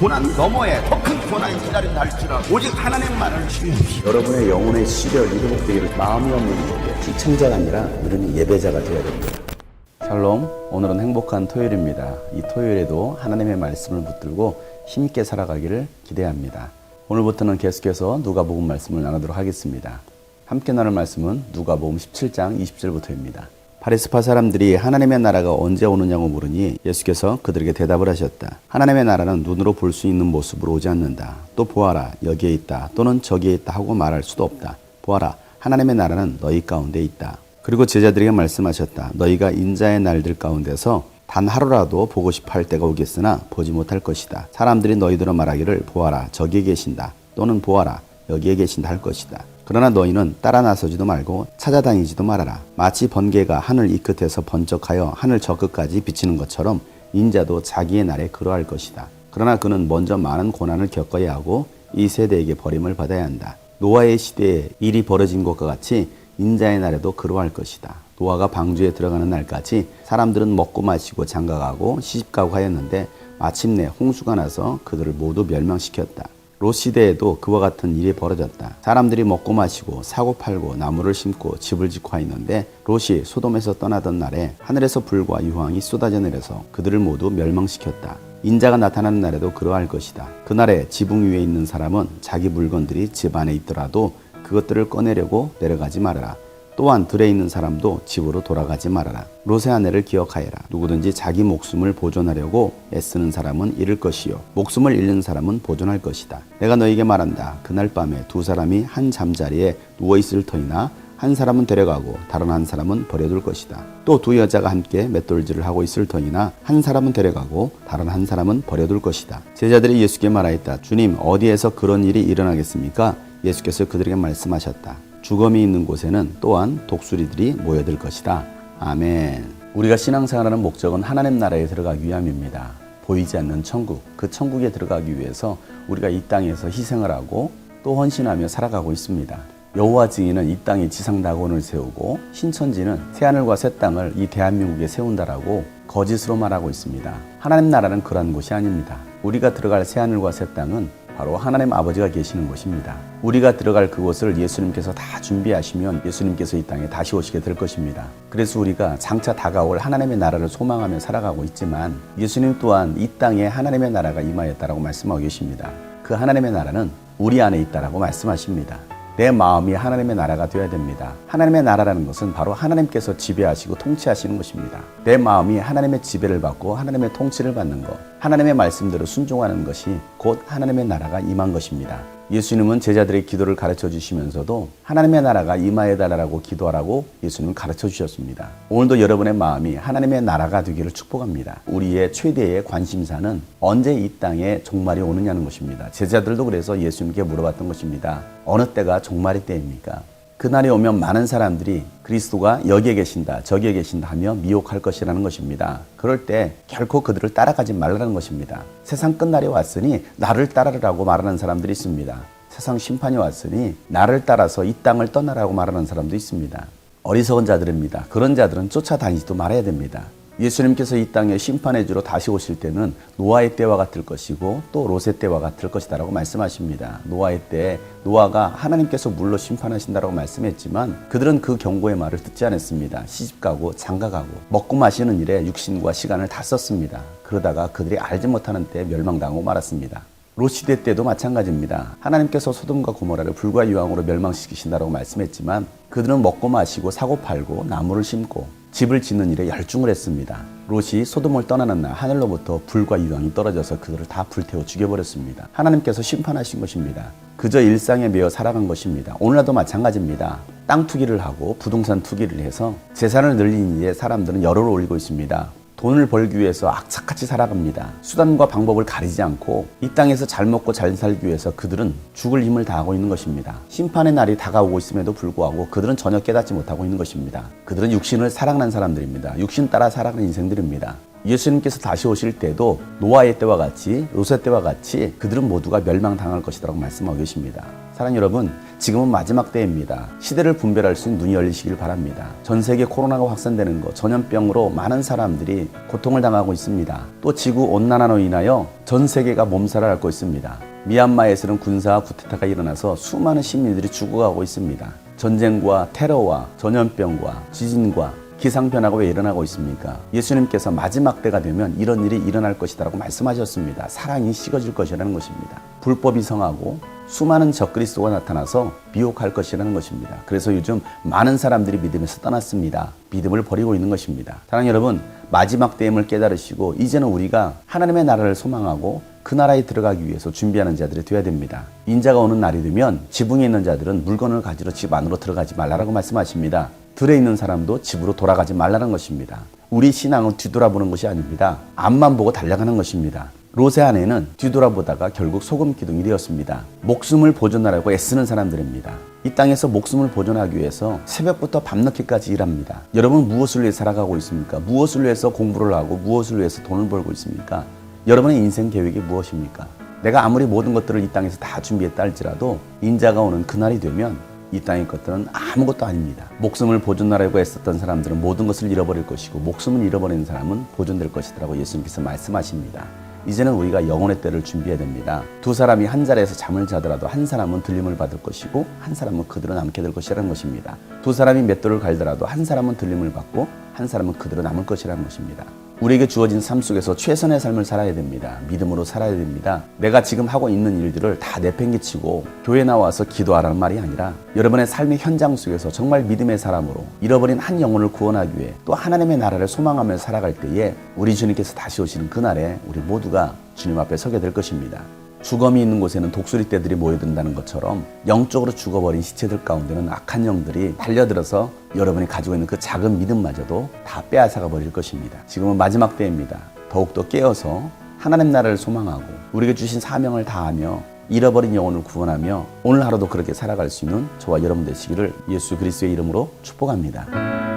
고난 너머에 더 큰 고난이 기다린다 할지라도 오직 하나님만을 신뢰하십시오. 여러분의 영혼의 시력이 회복되기를 마음이 없는 이에게 시청자가 아니라 우리는 예배자가 되어야 됩니다. 샬롬, 오늘은 행복한 토요일입니다. 이 토요일에도 하나님의 말씀을 붙들고 힘있게 살아가기를 기대합니다. 오늘부터는 계속해서 누가복음 말씀을 나누도록 하겠습니다. 함께 나눌 말씀은 누가복음 17장 20절부터입니다. 바리스파 사람들이 하나님의 나라가 언제 오느냐고 물으니 예수께서 그들에게 대답을 하셨다. 하나님의 나라는 눈으로 볼 수 있는 모습으로 오지 않는다. 또 보아라 여기에 있다 또는 저기에 있다 하고 말할 수도 없다. 보아라 하나님의 나라는 너희 가운데 있다. 그리고 제자들에게 말씀하셨다. 너희가 인자의 날들 가운데서 단 하루라도 보고 싶어 할 때가 오겠으나 보지 못할 것이다. 사람들이 너희들은 말하기를 보아라 저기에 계신다 또는 보아라 여기에 계신다 할 것이다. 그러나 너희는 따라 나서지도 말고 찾아다니지도 말아라. 마치 번개가 하늘 이 끝에서 번쩍하여 하늘 저 끝까지 비치는 것처럼 인자도 자기의 날에 그러할 것이다. 그러나 그는 먼저 많은 고난을 겪어야 하고 이 세대에게 버림을 받아야 한다. 노아의 시대에 일이 벌어진 것과 같이 인자의 날에도 그러할 것이다. 노아가 방주에 들어가는 날까지 사람들은 먹고 마시고 장가가고 시집가고 하였는데 마침내 홍수가 나서 그들을 모두 멸망시켰다. 롯 시대에도 그와 같은 일이 벌어졌다. 사람들이 먹고 마시고 사고 팔고 나무를 심고 집을 짓고 하였는데 롯이 소돔에서 떠나던 날에 하늘에서 불과 유황이 쏟아져 내려서 그들을 모두 멸망시켰다. 인자가 나타나는 날에도 그러할 것이다. 그날에 지붕 위에 있는 사람은 자기 물건들이 집 안에 있더라도 그것들을 꺼내려고 내려가지 말아라. 또한 들에 있는 사람도 집으로 돌아가지 말아라. 롯의 아내를 기억하여라. 누구든지 자기 목숨을 보존하려고 애쓰는 사람은 잃을 것이요. 목숨을 잃는 사람은 보존할 것이다. 내가 너에게 말한다. 그날 밤에 두 사람이 한 잠자리에 누워있을 터이나 한 사람은 데려가고 다른 한 사람은 버려둘 것이다. 또 두 여자가 함께 맷돌질을 하고 있을 터이나 한 사람은 데려가고 다른 한 사람은 버려둘 것이다. 제자들이 예수께 말하였다. 주님 어디에서 그런 일이 일어나겠습니까? 예수께서 그들에게 말씀하셨다. 주검이 있는 곳에는 또한 독수리들이 모여들 것이다. 아멘. 우리가 신앙생활하는 목적은 하나님 나라에 들어가기 위함입니다. 보이지 않는 천국, 그 천국에 들어가기 위해서 우리가 이 땅에서 희생을 하고 또 헌신하며 살아가고 있습니다. 여호와 증인은 이 땅에 지상 낙원을 세우고 신천지는 새하늘과 새 땅을 이 대한민국에 세운다라고 거짓으로 말하고 있습니다. 하나님 나라는 그러한 곳이 아닙니다. 우리가 들어갈 새하늘과 새 땅은 바로 하나님 아버지가 계시는 곳입니다. 우리가 들어갈 그곳을 예수님께서 다 준비하시면 예수님께서 이 땅에 다시 오시게 될 것입니다. 그래서 우리가 장차 다가올 하나님의 나라를 소망하며 살아가고 있지만 예수님 또한 이 땅에 하나님의 나라가 임하였다라고 말씀하고 계십니다. 그 하나님의 나라는 우리 안에 있다라고 말씀하십니다. 내 마음이 하나님의 나라가 되어야 됩니다. 하나님의 나라라는 것은 바로 하나님께서 지배하시고 통치하시는 것입니다. 내 마음이 하나님의 지배를 받고 하나님의 통치를 받는 것, 하나님의 말씀대로 순종하는 것이 곧 하나님의 나라가 임한 것입니다. 예수님은 제자들의 기도를 가르쳐 주시면서도 하나님의 나라가 임하여달라고 기도하라고 예수님은 가르쳐 주셨습니다. 오늘도 여러분의 마음이 하나님의 나라가 되기를 축복합니다. 우리의 최대의 관심사는 언제 이 땅에 종말이 오느냐는 것입니다. 제자들도 그래서 예수님께 물어봤던 것입니다. 어느 때가 종말의 때입니까? 그날이 오면 많은 사람들이 그리스도가 여기에 계신다, 저기에 계신다 하며 미혹할 것이라는 것입니다. 그럴 때 결코 그들을 따라가지 말라는 것입니다. 세상 끝날이 왔으니 나를 따르라고 말하는 사람들이 있습니다. 세상 심판이 왔으니 나를 따라서 이 땅을 떠나라고 말하는 사람도 있습니다. 어리석은 자들입니다. 그런 자들은 쫓아다니지도 말아야 됩니다. 예수님께서 이 땅에 심판의 주로 다시 오실 때는 노아의 때와 같을 것이고 또 롯의 때와 같을 것이다라고 말씀하십니다. 노아의 때 노아가 하나님께서 물로 심판하신다라고 말씀했지만 그들은 그 경고의 말을 듣지 않았습니다. 시집가고 장가가고 먹고 마시는 일에 육신과 시간을 다 썼습니다. 그러다가 그들이 알지 못하는 때 멸망당하고 말았습니다. 롯 시대 때도 마찬가지입니다. 하나님께서 소돔과 고모라를 불과 유황으로 멸망시키신다라고 말씀했지만 그들은 먹고 마시고 사고 팔고 나무를 심고 집을 짓는 일에 열중을 했습니다. 롯이 소돔을 떠나는 날 하늘로부터 불과 유황이 떨어져서 그들을 다 불태워 죽여버렸습니다. 하나님께서 심판하신 것입니다. 그저 일상에 매여 살아간 것입니다. 오늘날도 마찬가지입니다. 땅 투기를 하고 부동산 투기를 해서 재산을 늘린 이에 사람들은 열을 올리고 있습니다. 돈을 벌기 위해서 악착같이 살아갑니다. 수단과 방법을 가리지 않고 이 땅에서 잘 먹고 잘 살기 위해서 그들은 죽을 힘을 다하고 있는 것입니다. 심판의 날이 다가오고 있음에도 불구하고 그들은 전혀 깨닫지 못하고 있는 것입니다. 그들은 육신을 사랑하는 사람들입니다. 육신 따라 살아가는 인생들입니다. 예수님께서 다시 오실 때도 노아의 때와 같이 롯의 때와 같이 그들은 모두가 멸망당할 것이라고 말씀하고 계십니다. 사랑 여러분, 지금은 마지막 때입니다. 시대를 분별할 수 있는 눈이 열리시길 바랍니다. 전 세계 코로나가 확산되는 것, 전염병으로 많은 사람들이 고통을 당하고 있습니다. 또 지구 온난화로 인하여 전 세계가 몸살을 앓고 있습니다. 미얀마에서는 군사와 쿠데타가 일어나서 수많은 시민들이 죽어가고 있습니다. 전쟁과 테러와 전염병과 지진과 기상 변화가 왜 일어나고 있습니까? 예수님께서 마지막 때가 되면 이런 일이 일어날 것이다라고 말씀하셨습니다. 사랑이 식어질 것이라는 것입니다. 불법이 성하고 수많은 적그리스도가 나타나서 미혹할 것이라는 것입니다. 그래서 요즘 많은 사람들이 믿음에서 떠났습니다. 믿음을 버리고 있는 것입니다. 사랑 여러분, 마지막 때임을 깨달으시고 이제는 우리가 하나님의 나라를 소망하고 그 나라에 들어가기 위해서 준비하는 자들이 되어야 됩니다. 인자가 오는 날이 되면 지붕에 있는 자들은 물건을 가지러 집 안으로 들어가지 말라라고 말씀하십니다. 들에 있는 사람도 집으로 돌아가지 말라는 것입니다. 우리 신앙은 뒤돌아보는 것이 아닙니다. 앞만 보고 달려가는 것입니다. 로세 아내는 뒤돌아보다가 결국 소금 기둥이 되었습니다. 목숨을 보존하라고 애쓰는 사람들입니다. 이 땅에서 목숨을 보존하기 위해서 새벽부터 밤늦게까지 일합니다. 여러분 무엇을 위해 살아가고 있습니까? 무엇을 위해서 공부를 하고 무엇을 위해서 돈을 벌고 있습니까? 여러분의 인생 계획이 무엇입니까? 내가 아무리 모든 것들을 이 땅에서 다 준비했다 할지라도 인자가 오는 그날이 되면 이 땅의 것들은 아무것도 아닙니다. 목숨을 보존하려고 애썼던 사람들은 모든 것을 잃어버릴 것이고 목숨을 잃어버리는 사람은 보존될 것이라고 예수님께서 말씀하십니다. 이제는 우리가 영혼의 때를 준비해야 됩니다. 두 사람이 한 자리에서 잠을 자더라도 한 사람은 들림을 받을 것이고 한 사람은 그대로 남게 될 것이라는 것입니다. 두 사람이 맷돌을 갈더라도 한 사람은 들림을 받고 한 사람은 그대로 남을 것이라는 것입니다. 우리에게 주어진 삶 속에서 최선의 삶을 살아야 됩니다. 믿음으로 살아야 됩니다. 내가 지금 하고 있는 일들을 다 내팽개치고 교회 나와서 기도하라는 말이 아니라 여러분의 삶의 현장 속에서 정말 믿음의 사람으로 잃어버린 한 영혼을 구원하기 위해 또 하나님의 나라를 소망하며 살아갈 때에 우리 주님께서 다시 오시는 그날에 우리 모두가 주님 앞에 서게 될 것입니다. 주검이 있는 곳에는 독수리 떼들이 모여든다는 것처럼 영적으로 죽어버린 시체들 가운데는 악한 영들이 달려들어서 여러분이 가지고 있는 그 작은 믿음마저도 다 빼앗아가 버릴 것입니다. 지금은 마지막 때입니다. 더욱더 깨어서 하나님 나라를 소망하고 우리에게 주신 사명을 다하며 잃어버린 영혼을 구원하며 오늘 하루도 그렇게 살아갈 수 있는 저와 여러분 되시기를 예수 그리스도의 이름으로 축복합니다.